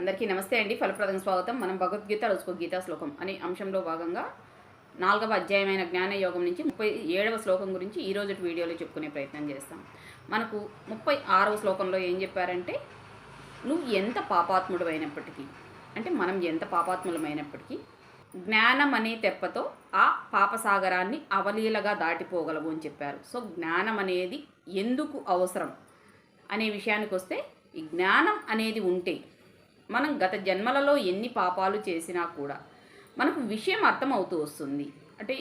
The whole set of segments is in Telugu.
అందరికీ నమస్తే అండి. ఫలప్రదం స్వాగతం. మనం భగవద్గీత రోజుకో గీతా శ్లోకం అనే అంశంలో భాగంగా నాలుగవ అధ్యాయమైన జ్ఞాన యోగం నుంచి ముప్పై ఏడవ శ్లోకం గురించి ఈ రోజు వీడియోలో చెప్పుకునే ప్రయత్నం చేస్తాం. మనకు ముప్పై ఆరవ శ్లోకంలో ఏం చెప్పారంటే నువ్వు ఎంత పాపాత్ముడు అయినప్పటికీ అంటే మనం ఎంత పాపాత్ములమైనప్పటికీ జ్ఞానం అనే తెప్పతో ఆ పాపసాగరాన్ని అవలీలగా దాటిపోగలవు అని చెప్పారు. సో జ్ఞానం అనేది ఎందుకు అవసరం అనే విషయానికి వస్తే ఈ జ్ఞానం అనేది ఉంటే మనం గత జన్మలలో ఎన్ని పాపాలు చేసినా కూడా మనకు విషయం అర్థమవుతూ వస్తుంది. అంటే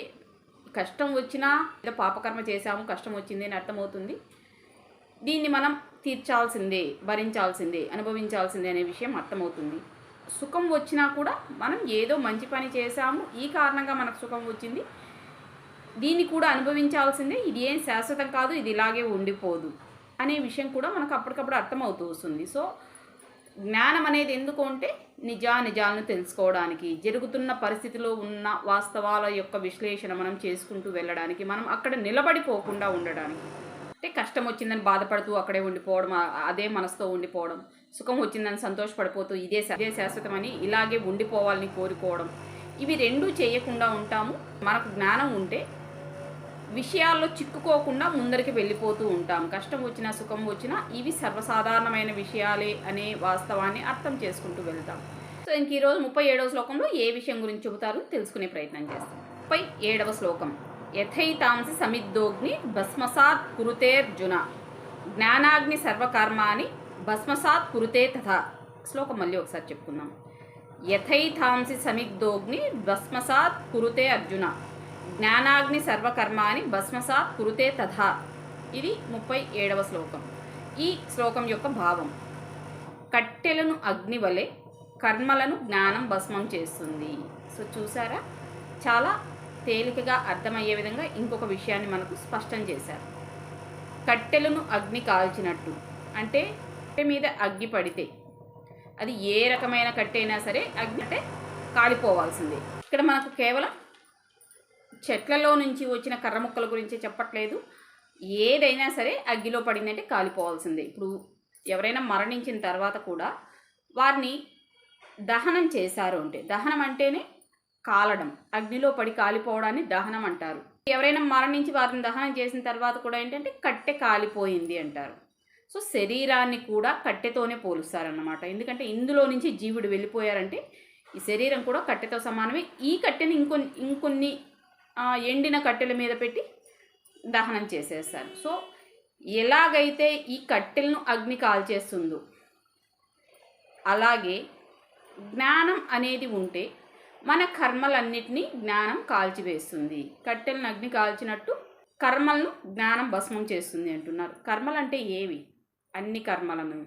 కష్టం వచ్చినా ఏదో పాపకర్మ చేశాము కష్టం వచ్చింది అని అర్థమవుతుంది. దీన్ని మనం తీర్చాల్సిందే భరించాల్సిందే అనుభవించాల్సిందే అనే విషయం అర్థమవుతుంది. సుఖం వచ్చినా కూడా మనం ఏదో మంచి పని చేశాము ఈ కారణంగా మనకు సుఖం వచ్చింది. దీన్ని కూడా అనుభవించాల్సిందే ఇది ఏం శాశ్వతం కాదు ఇది ఇలాగే ఉండిపోదు అనే విషయం కూడా మనకు అప్పటికప్పుడు అర్థమవుతూ వస్తుంది. సో జ్ఞానం అనేది ఎందుకు అంటే నిజా నిజాలను తెలుసుకోవడానికి. జరుగుతున్న పరిస్థితిలో ఉన్న వాస్తవాల యొక్క విశ్లేషణ మనం చేసుకుంటూ వెళ్ళడానికి మనం అక్కడ నిలబడిపోకుండా ఉండడానికి. అంటే కష్టం వచ్చిందని బాధపడుతూ అక్కడే ఉండిపోవడం అదే మనసుతో ఉండిపోవడం సుఖం వచ్చిందని సంతోషపడిపోతూ ఇదే అదే ఇదే శాశ్వతమని ఇలాగే ఉండిపోవాలని కోరుకోవడం. ఇవి రెండూ చేయకుండా ఉంటాము. మనకు జ్ఞానం ఉంటే విషయాల్లో చిక్కుకోకుండా ముందరికి వెళ్ళిపోతూ ఉంటాం. కష్టం వచ్చినా సుఖం వచ్చినా ఇవి సర్వసాధారణమైన విషయాలే అనే వాస్తవాన్ని అర్థం చేసుకుంటూ వెళ్తాం. సో ఇంక ఈరోజు ముప్పై ఏడవ శ్లోకంలో ఏ విషయం గురించి చెబుతారో తెలుసుకునే ప్రయత్నం చేస్తాం. ముప్పై ఏడవ శ్లోకం. యథైతాంసి సమిద్దోగ్ని భస్మసాత్ కురుతేర్జున జ్ఞానాగ్ని సర్వకర్మాని భస్మసాత్ కురుతే తథా. శ్లోకం మళ్ళీ ఒకసారి చెప్పుకుందాం. యథైతాంసి సమిగ్ధోగ్ని భస్మసాత్ కురుతే అర్జున. జ్ఞానాగ్ని సర్వకర్మాని భస్మసాత్ కురుతే తథా. ఇది ముప్పై ఏడవ శ్లోకం. ఈ శ్లోకం యొక్క భావం. కట్టెలను అగ్ని వలె కర్మలను జ్ఞానం భస్మం చేస్తుంది. సో చూసారా? చాలా తేలికగా అర్థమయ్యే విధంగా ఇంకొక విషయాన్ని మనకు స్పష్టం చేశారు. కట్టెలను అగ్ని కాల్చినట్టు. అంటే కట్టె మీద అగ్గి పడితే అది ఏ రకమైన కట్టె అయినా సరే అగ్ని అంటే కాలిపోవాల్సిందే. ఇక్కడ మనకు కేవలం చెట్లలో నుంచి వచ్చిన కర్ర ముక్కల గురించి చెప్పట్లేదు. ఏదైనా సరే అగ్గిలో పడిందంటే కాలిపోవాల్సిందే. ఇప్పుడు ఎవరైనా మరణించిన తర్వాత కూడా వారిని దహనం చేశారు అంటే దహనం అంటేనే కాలడం. అగ్నిలో పడి కాలిపోవడాన్ని దహనం అంటారు. ఎవరైనా మరణించి వారిని దహనం చేసిన తర్వాత కూడా ఏంటంటే కట్టె కాలిపోయింది అంటారు. సో శరీరాన్ని కూడా కట్టెతోనే పోలుస్తారన్నమాట. ఎందుకంటే ఇందులో నుంచి జీవుడు వెళ్ళిపోయారంటే ఈ శరీరం కూడా కట్టెతో సమానమే. ఈ కట్టెని ఇంకొన్ని ఇంకొన్ని ఎండిన కట్టెల మీద పెట్టి దహనం చేసేస్తారు. సో ఎలాగైతే ఈ కట్టెలను అగ్ని కాల్చేస్తుందో అలాగే జ్ఞానం అనేది ఉంటే మన కర్మలన్నిటినీ జ్ఞానం కాల్చివేస్తుంది. కట్టెలను అగ్ని కాల్చినట్టు కర్మలను జ్ఞానం భస్మం చేస్తుంది అంటున్నారు. కర్మలు అంటే ఏవి? అన్ని కర్మలను.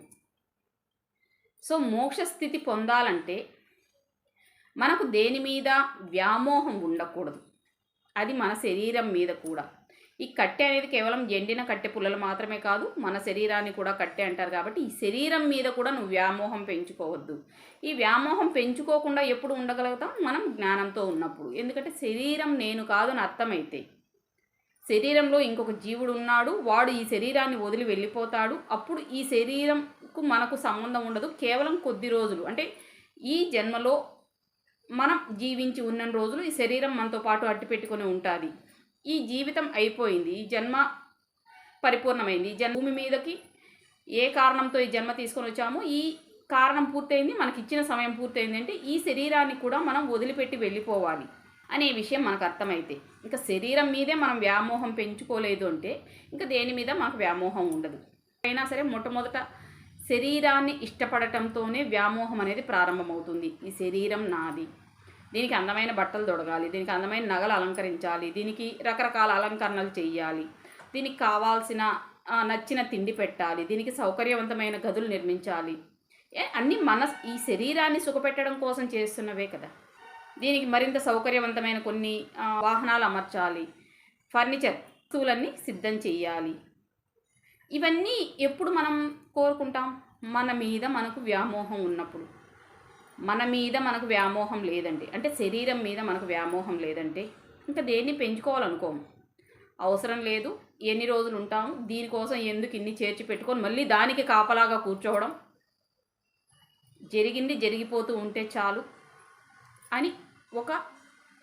సో మోక్ష స్థితి పొందాలంటే మనకు దేని మీద వ్యామోహం ఉండకూడదు. అది మన శరీరం మీద కూడా. ఈ కట్టె అనేది కేవలం ఎండిన కట్టె పుల్లలు మాత్రమే కాదు మన శరీరాన్ని కూడా కట్టె అంటారు కాబట్టి ఈ శరీరం మీద కూడా నువ్వు వ్యామోహం పెంచుకోవద్దు. ఈ వ్యామోహం పెంచుకోకుండా ఎప్పుడు ఉండగలుగుతాం? మనం జ్ఞానంతో ఉన్నప్పుడు. ఎందుకంటే శరీరం నేను కాదు అని అర్థమైతే. శరీరంలో ఇంకొక జీవుడు ఉన్నాడు వాడు ఈ శరీరాన్ని వదిలి వెళ్ళిపోతాడు. అప్పుడు ఈ శరీరంకు మనకు సంబంధం ఉండదు. కేవలం కొద్ది రోజులు. అంటే ఈ జన్మలో మనం జీవించి ఉన్న రోజులు ఈ శరీరం మనతో పాటు అట్టి పెట్టుకొని ఉంటుంది. ఈ జీవితం అయిపోయింది. ఈ జన్మ పరిపూర్ణమైంది. ఈ జన్మ భూమి మీదకి ఏ కారణంతో ఈ జన్మ తీసుకొని వచ్చామో ఈ కారణం పూర్తయింది. మనకి ఇచ్చిన సమయం పూర్తయింది అంటే ఈ శరీరాన్ని కూడా మనం వదిలిపెట్టి వెళ్ళిపోవాలి అనే విషయం మనకు అర్థమైతే. ఇంకా శరీరం మీదే మనం వ్యామోహం పెంచుకోలేదు అంటే ఇంకా దేని మీద మనకు వ్యామోహం ఉండదు. అయినా సరే మొట్టమొదట శరీరాన్ని ఇష్టపడటంతోనే వ్యామోహం అనేది ప్రారంభమవుతుంది. ఈ శరీరం నాది. దీనికి అందమైన బట్టలు తొడగాలి దీనికి అందమైన నగలు అలంకరించాలి దీనికి రకరకాల అలంకరణలు చేయాలి దీనికి కావాల్సిన నచ్చిన తిండి పెట్టాలి దీనికి సౌకర్యవంతమైన గదులు నిర్మించాలి. ఏ, అన్నీ మన ఈ శరీరాన్ని సుఖపెట్టడం కోసం చేస్తున్నవే కదా. దీనికి మరింత సౌకర్యవంతమైన కొన్ని వాహనాలు అమర్చాలి ఫర్నిచర్ వస్తువులన్నీ సిద్ధం చేయాలి ఇవన్నీ ఎప్పుడు మనం కోరుకుంటాం? మన మీద మనకు వ్యామోహం ఉన్నప్పుడు. మన మీద మనకు వ్యామోహం లేదంటే అంటే శరీరం మీద మనకు వ్యామోహం లేదంటే ఇంకా దేన్ని పెంచుకోవాలనుకోము? అవసరం లేదు. ఎన్ని రోజులు ఉంటాము? దీనికోసం ఎందుకు ఇన్ని చేర్చి పెట్టుకొని మళ్ళీ దానికి కాపలాగా కూర్చోవడం? జరిగింది జరిగిపోతూ ఉంటే చాలు అని ఒక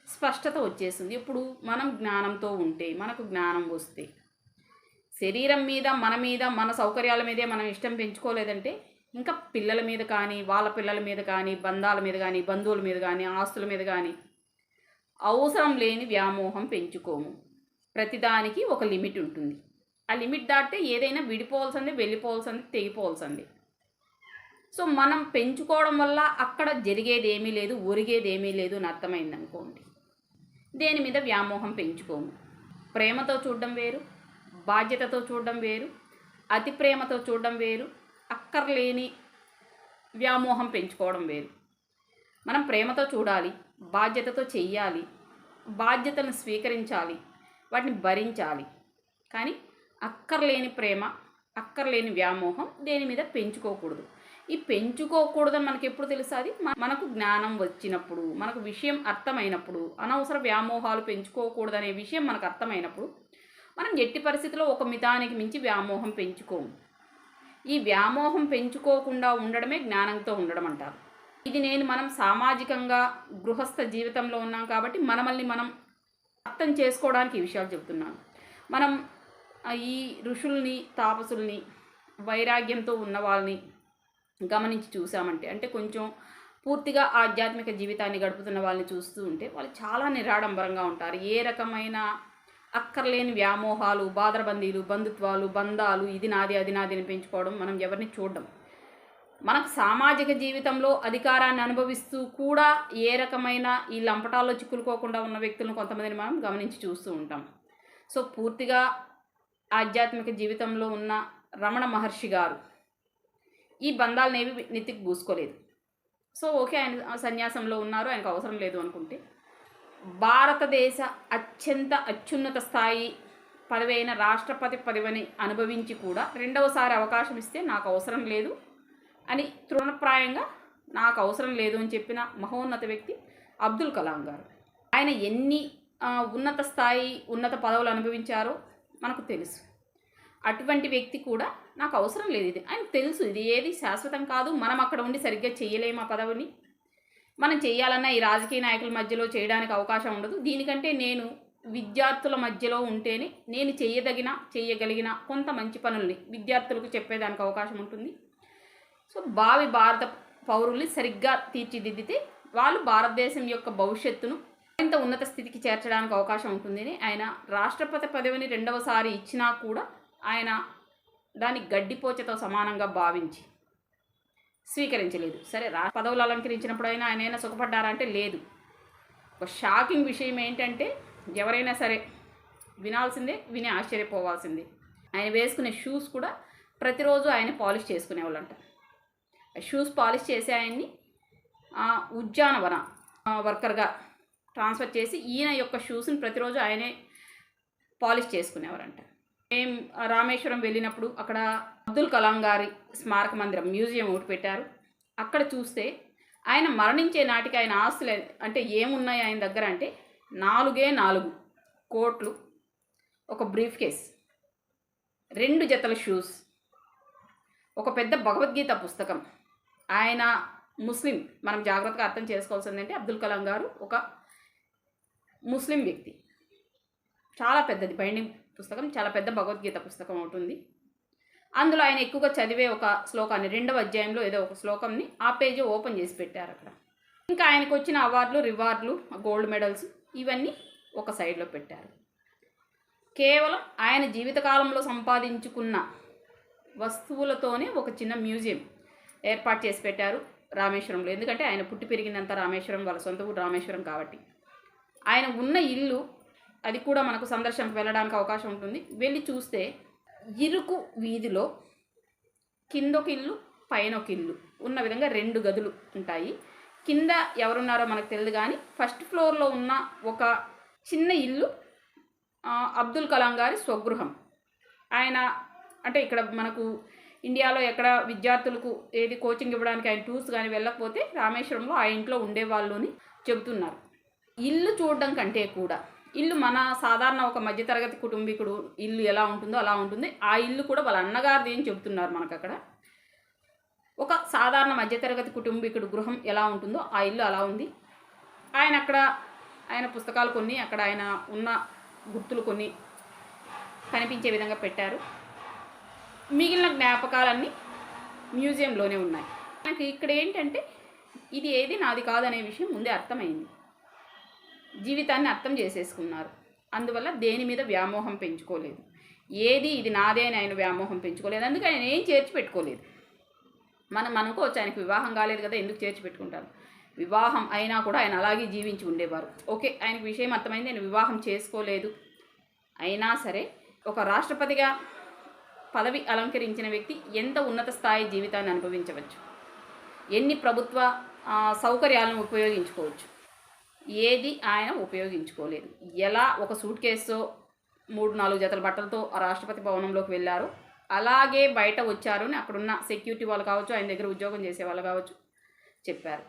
స్పష్టత వచ్చేసింది. ఇప్పుడు మనం జ్ఞానంతో ఉంటే మనకు జ్ఞానం వస్తే శరీరం మీద మన మీద మన సౌకర్యాల మీదే మనం ఇష్టం పెంచుకోలేదంటే ఇంకా పిల్లల మీద కానీ వాళ్ళ పిల్లల మీద కానీ బంధాల మీద కానీ బంధువుల మీద కానీ ఆస్తుల మీద కానీ అవసరం లేని వ్యామోహం పెంచుకోము. ప్రతిదానికి ఒక లిమిట్ ఉంటుంది. ఆ లిమిట్ దాటితే ఏదైనా విడిపోవాల్సింది వెళ్ళిపోవాల్సింది తెగిపోవాల్సింది. సో మనం పెంచుకోవడం వల్ల అక్కడ జరిగేది ఏమీ లేదు ఒరిగేది ఏమీ లేదు అని అర్థమైంది అనుకోండి దేని మీద వ్యామోహం పెంచుకోము? ప్రేమతో చూడడం వేరు బాధ్యతతో చూడడం వేరు అతి ప్రేమతో చూడడం వేరు అక్కర్లేని వ్యామోహం పెంచుకోవడం వేరు. మనం ప్రేమతో చూడాలి బాధ్యతతో చెయ్యాలి బాధ్యతలను స్వీకరించాలి వాటిని భరించాలి. కానీ అక్కర్లేని ప్రేమ అక్కర్లేని వ్యామోహం దేని మీద పెంచుకోకూడదు. ఈ పెంచుకోకూడదని మనకి ఎప్పుడు తెలుస్తుంది మనకు జ్ఞానం వచ్చినప్పుడు మనకు విషయం అర్థమైనప్పుడు అనవసర వ్యామోహాలు పెంచుకోకూడదనే విషయం మనకు అర్థమైనప్పుడు మనం ఎట్టి పరిస్థితిలో ఒక మితానికి మించి వ్యామోహం పెంచుకోము. ఈ వ్యామోహం పెంచుకోకుండా ఉండడమే జ్ఞానంతో ఉండడం అంటారు ఇది నేను మనం సామాజికంగా గృహస్థ జీవితంలో ఉన్నాం కాబట్టి మనమల్ని మనం అర్థం చేసుకోవడానికి ఈ విషయాలు చెబుతున్నాను. మనం ఈ ఋషుల్ని తాపసుల్ని వైరాగ్యంతో ఉన్న వాళ్ళని గమనించి చూసామంటే అంటే కొంచెం పూర్తిగా ఆధ్యాత్మిక జీవితాన్ని గడుపుతున్న వాళ్ళని చూస్తూ ఉంటే వాళ్ళు చాలా నిరాడంబరంగా ఉంటారు. ఏ రకమైన అక్కర్లేని వ్యామోహాలు బాదరబందీలు బంధుత్వాలు బంధాలు ఇది నాది అది నాది అని పెంచుకోవడం మనం ఎవరిని చూడడం. మనకు సామాజిక జీవితంలో అధికారాన్ని అనుభవిస్తూ కూడా ఏ రకమైన ఈ లంపటాల్లో చిక్కులుకోకుండా ఉన్న వ్యక్తులను కొంతమందిని మనం గమనించి చూస్తూ ఉంటాం. సో పూర్తిగా ఆధ్యాత్మిక జీవితంలో ఉన్న రమణ మహర్షి గారు ఈ బంధాలనేవి నెత్తికి పూసుకోలేదు. సో ఓకే ఆయన సన్యాసంలో ఉన్నారు ఆయనకు అవసరం లేదు అనుకుంటే భారతదేశ అత్యంత అత్యున్నత స్థాయి పదవైన రాష్ట్రపతి పదవిని అనుభవించి కూడా రెండవసారి అవకాశం ఇస్తే నాకు అవసరం లేదు. అని తృణప్రాయంగా నాకు అవసరం లేదు అని చెప్పిన మహోన్నత వ్యక్తి అబ్దుల్ కలాం గారు. ఆయన ఎన్ని ఉన్నత స్థాయి ఉన్నత పదవులు అనుభవించారో మనకు తెలుసు. అటువంటి వ్యక్తి కూడా నాకు అవసరం లేదు ఇది. ఆయన తెలుసు ఇది ఏది శాశ్వతం కాదు. మనం అక్కడ ఉండి సరిగ్గా చేయలేము ఆ పదవిని. మనం చేయాలన్నా ఈ రాజకీయ నాయకుల మధ్యలో చేయడానికి అవకాశం ఉండదు. దీనికంటే నేను విద్యార్థుల మధ్యలో ఉంటేనే నేను చేయదగిన చేయగలిగిన కొంత మంచి పనుల్ని విద్యార్థులకు చెప్పేదానికి అవకాశం ఉంటుంది. సో భావి భారత పౌరుల్ని సరిగ్గా తీర్చిదిద్దితే వాళ్ళు భారతదేశం యొక్క భవిష్యత్తును మరింత ఉన్నత స్థితికి చేర్చడానికి అవకాశం ఉంటుందని ఆయన రాష్ట్రపతి పదవిని రెండవసారి ఇచ్చినా కూడా ఆయన దాన్ని గడ్డిపోచతో సమానంగా భావించి స్వీకరించలేదు. సరే రా పదవులు అలంకరించినప్పుడైనా ఆయన అయినా సుఖపడ్డారా అంటే లేదు. ఒక షాకింగ్ విషయం ఏంటంటే ఎవరైనా సరే వినాల్సిందే విని ఆశ్చర్యపోవాల్సిందే. ఆయన వేసుకునే షూస్ కూడా ప్రతిరోజు ఆయన పాలిష్ చేసుకునేవాళ్ళంట. ఆ షూస్ పాలిష్ చేసే ఆయన్ని ఉద్యానవన వర్కర్గా ట్రాన్స్ఫర్ చేసి ఈయన యొక్క షూస్ని ప్రతిరోజు ఆయనే పాలిష్ చేసుకునేవారంట. మేము రామేశ్వరం వెళ్ళినప్పుడు అక్కడ అబ్దుల్ కలాం గారి స్మారక మందిరం మ్యూజియం ఒకటి పెట్టారు. అక్కడ చూస్తే ఆయన మరణించే నాటికి ఆయన ఆస్తులు అంటే ఏమున్నాయి ఆయన దగ్గర అంటే నాలుగే నాలుగు కోట్లు ఒక బ్రీఫ్ కేస్ రెండు జతల షూస్ ఒక పెద్ద భగవద్గీత పుస్తకం. ఆయన ముస్లిం మనం జాగ్రత్తగా అర్థం చేసుకోవాల్సిందంటే అబ్దుల్ కలాం గారు ఒక ముస్లిం వ్యక్తి. చాలా పెద్దది బైండింగ్ పుస్తకం చాలా పెద్ద భగవద్గీత పుస్తకం ఉంటుంది అందులో ఆయన ఎక్కువగా చదివే ఒక శ్లోకాన్ని రెండవ అధ్యాయంలో ఏదో ఒక శ్లోకంని ఆ పేజీ ఓపెన్ చేసి పెట్టారు అక్కడ. ఇంకా ఆయనకు వచ్చిన అవార్డులు రివార్డులు గోల్డ్ మెడల్స్ ఇవన్నీ ఒక సైడ్లో పెట్టారు. కేవలం ఆయన జీవితకాలంలో సంపాదించుకున్న వస్తువులతోనే ఒక చిన్న మ్యూజియం ఏర్పాటు చేసి పెట్టారు రామేశ్వరంలో. ఎందుకంటే ఆయన పుట్టి పెరిగిందంతా రామేశ్వరం వాళ్ళ సొంత ఊరు రామేశ్వరం కాబట్టి. ఆయన ఉన్న ఇల్లు అది కూడా మనకు సందర్శనకు వెళ్ళడానికి అవకాశం ఉంటుంది. వెళ్ళి చూస్తే ఇరుకు వీధిలో కిందొక ఇల్లు పైన ఒక ఇల్లు ఉన్న విధంగా రెండు గదులు ఉంటాయి. కింద ఎవరున్నారో మనకు తెలియదు కానీ ఫస్ట్ ఫ్లోర్లో ఉన్న ఒక చిన్న ఇల్లు అబ్దుల్ కలాం గారి స్వగృహం. ఆయన అంటే ఇక్కడ మనకు ఇండియాలో ఎక్కడ విద్యార్థులకు ఏది కోచింగ్ ఇవ్వడానికి ఆయన టూర్స్ కానీ వెళ్ళకపోతే రామేశ్వరంలో ఆ ఇంట్లో ఉండేవాళ్ళు అని చెబుతున్నారు. ఇల్లు చూడడం కంటే కూడా ఇల్లు మన సాధారణ ఒక మధ్యతరగతి కుటుంబీకుడు ఇల్లు ఎలా ఉంటుందో అలా ఉంటుంది. ఆ ఇల్లు కూడా వాళ్ళ అన్నగారిది ఏం చెబుతున్నారు మనకు అక్కడ ఒక సాధారణ మధ్యతరగతి కుటుంబీకుడు గృహం ఎలా ఉంటుందో ఆ ఇల్లు అలా ఉంది. ఆయన అక్కడ ఆయన పుస్తకాలు కొన్ని అక్కడ ఆయన ఉన్న గుర్తులు కొన్ని కనిపించే విధంగా పెట్టారు. మిగిలిన జ్ఞాపకాలన్నీ మ్యూజియంలోనే ఉన్నాయి. నాకు ఇక్కడ ఏంటంటే ఇది ఏది నాది కాదనే విషయం ముందే అర్థమైంది. జీవితాన్ని అర్థం చేసేసుకున్నారు. అందువల్ల దేని మీద వ్యామోహం పెంచుకోలేదు. ఏది ఇది నాదే అని ఆయన వ్యామోహం పెంచుకోలేదు. అందుకే ఆయన ఏం చేర్చి పెట్టుకోలేదు. మనం అనుకోవచ్చు ఆయనకు వివాహం కాలేదు కదా ఎందుకు చేర్చి పెట్టుకుంటారు? వివాహం అయినా కూడా ఆయన అలాగే జీవించి ఉండేవారు. ఓకే ఆయనకు విషయం అర్థమైంది. ఆయన వివాహం చేసుకోలేదు. అయినా సరే ఒక రాష్ట్రపతిగా పదవి అలంకరించిన వ్యక్తి ఎంత ఉన్నత స్థాయి జీవితాన్ని అనుభవించవచ్చు? ఎన్ని ప్రభుత్వ సౌకర్యాలను ఉపయోగించుకోవచ్చు? ఏది ఆయన ఉపయోగించుకోలేదు. ఎలా ఒక సూట్ కేసుతో మూడు నాలుగు జతల బట్టలతో ఆ రాష్ట్రపతి భవనంలోకి వెళ్ళారు? అలాగే బయట వచ్చారు అని అక్కడున్న సెక్యూరిటీ వాళ్ళు కావచ్చు ఆయన దగ్గర ఉద్యోగం చేసే వాళ్ళు కావచ్చు చెప్పారు.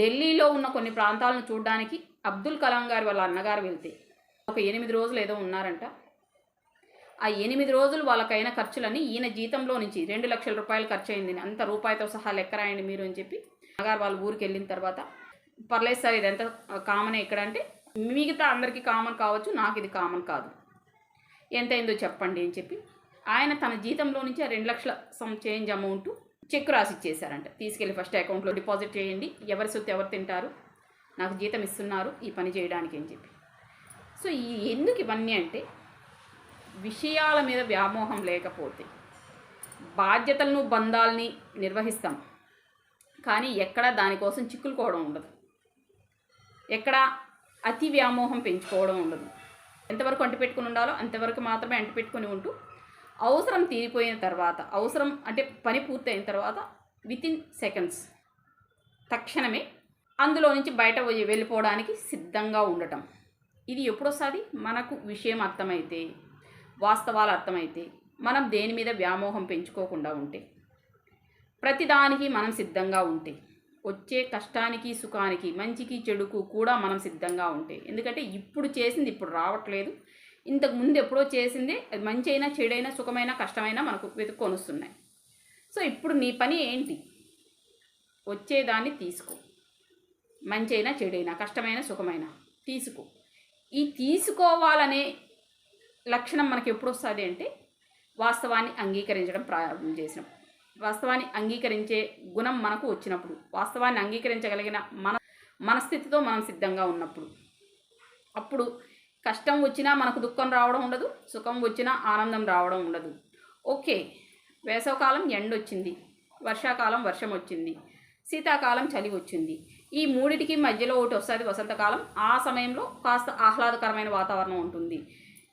ఢిల్లీలో ఉన్న కొన్ని ప్రాంతాలను చూడడానికి అబ్దుల్ కలాం గారి వాళ్ళ అన్నగారు వెళ్తే ఒక ఎనిమిది రోజులు ఏదో ఉన్నారంట. ఆ ఎనిమిది రోజులు వాళ్ళకైన ఖర్చులని ఈయన జీతంలో నుంచి రెండు లక్షల రూపాయలు ఖర్చు అయింది అంత రూపాయితో సహా లెక్క రాయండి మీరు అని చెప్పి అన్నగారు వాళ్ళ ఊరికి వెళ్ళిన తర్వాత పర్లేదు సార్ ఇది ఎంత కామన్ ఇక్కడ అంటే మిగతా అందరికీ కామన్ కావచ్చు నాకు ఇది కామన్ కాదు. ఎంత అయిందో చెప్పండి అని చెప్పి ఆయన తన జీతంలో నుంచి ఆ రెండు లక్షల సమ్ చేంజ్ అమౌంట్ చెక్ రాసి ఇచ్చేశారంట తీసుకెళ్ళి ఫస్ట్ అకౌంట్లో డిపాజిట్ చేయండి. ఎవరి సొత్తు ఎవరు తింటారు నాకు జీతం ఇస్తున్నారు ఈ పని చేయడానికి అని చెప్పి. సో ఈ ఎందుకు ఇవన్నీ అంటే విషయాల మీద వ్యామోహం లేకపోతే బాధ్యతలను బంధాలని నిర్వహిస్తాం. కానీ ఎక్కడా దానికోసం చిక్కులుకోవడం ఉండదు. ఎక్కడ అతి వ్యామోహం పెంచుకోవడం ఉండదు. ఎంతవరకు అంటిపెట్టుకుని ఉండాలో అంతవరకు మాత్రమే అంటిపెట్టుకుని ఉంటూ అవసరం తీరిపోయిన తర్వాత అవసరం అంటే పని పూర్తయిన తర్వాత వితిన్ సెకండ్స్ తక్షణమే అందులో నుంచి బయట వెళ్ళిపోవడానికి సిద్ధంగా ఉండటం. ఇది ఎప్పుడోసారి మనకు విషయం అర్థమైతే వాస్తవాలు అర్థమైతే మనం దేని మీద వ్యామోహం పెంచుకోకుండా ఉంటే ప్రతిదానికి మనం సిద్ధంగా ఉంటే వచ్చే కష్టానికి సుఖానికి మంచికి చెడుకు కూడా మనం సిద్ధంగా ఉంటే. ఎందుకంటే ఇప్పుడు చేసింది ఇప్పుడు రావట్లేదు. ఇంతకు ముందు ఎప్పుడో చేసిందే అది మంచి అయినా చెడైనా సుఖమైనా కష్టమైనా మనకు వెతుక్కొని వస్తున్నాయి సో ఇప్పుడు నీ పని ఏంటి? వచ్చేదాన్ని తీసుకో. మంచి అయినా చెడైనా కష్టమైన సుఖమైన తీసుకో. ఈ తీసుకోవాలనే లక్షణం మనకి ఎప్పుడు వస్తుంది అంటే వాస్తవాన్ని అంగీకరించడం ప్రారంభం చేసినప్పుడు. వాస్తవాన్ని అంగీకరించే గుణం మనకు వచ్చినప్పుడు వాస్తవాన్ని అంగీకరించగలిగిన మన మనస్థితితో మనం సిద్ధంగా ఉన్నప్పుడు. అప్పుడు కష్టం వచ్చినా మనకు దుఃఖం రావడం ఉండదు సుఖం వచ్చినా ఆనందం రావడం ఉండదు. ఓకే వేసవకాలం ఎండ వచ్చింది వర్షాకాలం వర్షం వచ్చింది శీతాకాలం చలి వచ్చింది. ఈ మూడిటికి మధ్యలో ఒకటి వస్తుంది వసంతకాలం. ఆ సమయంలో కాస్త ఆహ్లాదకరమైన వాతావరణం ఉంటుంది.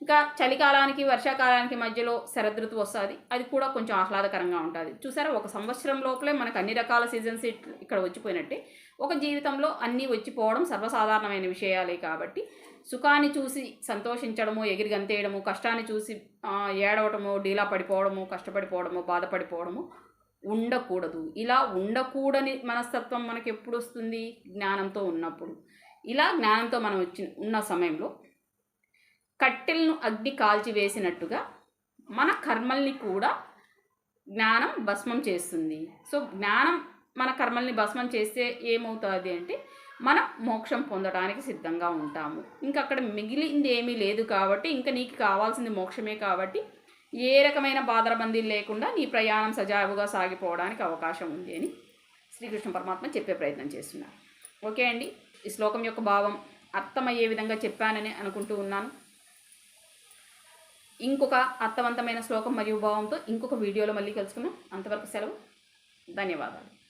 ఇంకా చలికాలానికి వర్షాకాలానికి మధ్యలో శరదృతువు వస్తుంది. అది కూడా కొంచెం ఆహ్లాదకరంగా ఉంటుంది. చూసారా? ఒక సంవత్సరం లోపలే మనకు అన్ని రకాల సీజన్స్ ఇక్కడ వచ్చిపోయినట్టే. ఒక జీవితంలో అన్నీ వచ్చిపోవడం సర్వసాధారణమైన విషయాలే కాబట్టి సుఖాన్ని చూసి సంతోషించడము ఎగిరి గంతేయడము కష్టాన్ని చూసి ఏడవటము డీలా పడిపోవడము కష్టపడిపోవడము బాధపడిపోవడము ఉండకూడదు. ఇలా ఉండకూడని మనస్తత్వం మనకి ఎప్పుడు వస్తుంది? జ్ఞానంతో ఉన్నప్పుడు. ఇలా జ్ఞానంతో మనం వచ్చి ఉన్న సమయంలో కట్టెలను అగ్ని కాల్చి వేసినట్టుగా మన కర్మల్ని కూడా జ్ఞానం భస్మం చేస్తుంది. సో జ్ఞానం మన కర్మల్ని భస్మం చేస్తే ఏమవుతుంది అంటే మనం మోక్షం పొందడానికి సిద్ధంగా ఉంటాము. ఇంకా అక్కడ మిగిలింది ఏమీ లేదు కాబట్టి ఇంకా నీకు కావాల్సింది మోక్షమే కాబట్టి ఏ రకమైన బాధరబందీ లేకుండా నీ ప్రయాణం సజావుగా సాగిపోవడానికి అవకాశం ఉంది అని శ్రీకృష్ణ పరమాత్మ చెప్పే ప్రయత్నం చేస్తున్నారు. ఓకే అండి ఈ శ్లోకం యొక్క భావం అర్థమయ్యే విధంగా చెప్పానని అనుకుంటూ ఉన్నాను. ఇంకొక అర్థవంతమైన శ్లోకం మరియు భావంతో ఇంకొక వీడియోలో మళ్ళీ కలుసుకుందాం. అంతవరకు సెలవు. ధన్యవాదాలు.